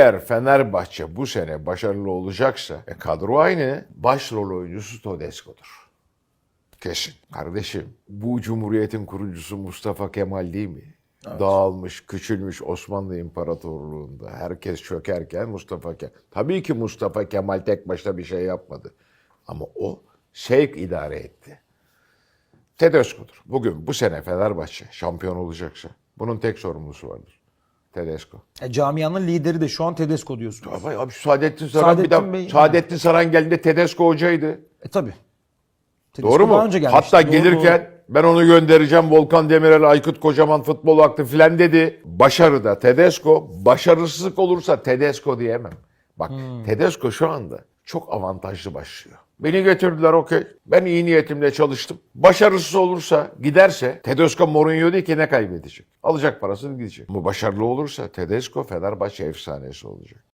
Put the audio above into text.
Eğer Fenerbahçe bu sene başarılı olacaksa e, kadro aynı. Başrol oyuncusu Todesco'dur. Kesin. Kardeşim bu cumhuriyetin kurucusu Mustafa Kemal değil mi? Dağılmış, küçülmüş Osmanlı İmparatorluğu'nda herkes çökerken Mustafa Kemal. Tabii ki Mustafa Kemal tek başına bir şey yapmadı. Ama o sevk idare etti. Tedesco'dur. Bugün bu sene Fenerbahçe şampiyon olacaksa bunun tek sorumlusu vardır. Tedesco. E, camianın lideri de şu an Tedesco diyorsun. Abi, abi Saadettin Saran bir Saadettin de Bey- Saadettin Saran geldiğinde Tedesco hocaydı. E tabi. Tedesco Doğru mu? daha önce gelmişti. Hatta Doğru, gelirken doğru. ben onu göndereceğim Volkan Demirel, Aykut Kocaman futbol aklı filan dedi. Başarıda Tedesco, başarısızlık olursa Tedesco diyemem. Bak Hmm. Tedesco şu anda çok avantajlı başlıyor. Beni getirdiler okey. Ben iyi niyetimle çalıştım. Başarısız olursa, giderse Tedesco Mourinho değil ki ne kaybedecek? Alacak parasını gidecek. Ama başarılı olursa Tedesco Fenerbahçe efsanesi olacak.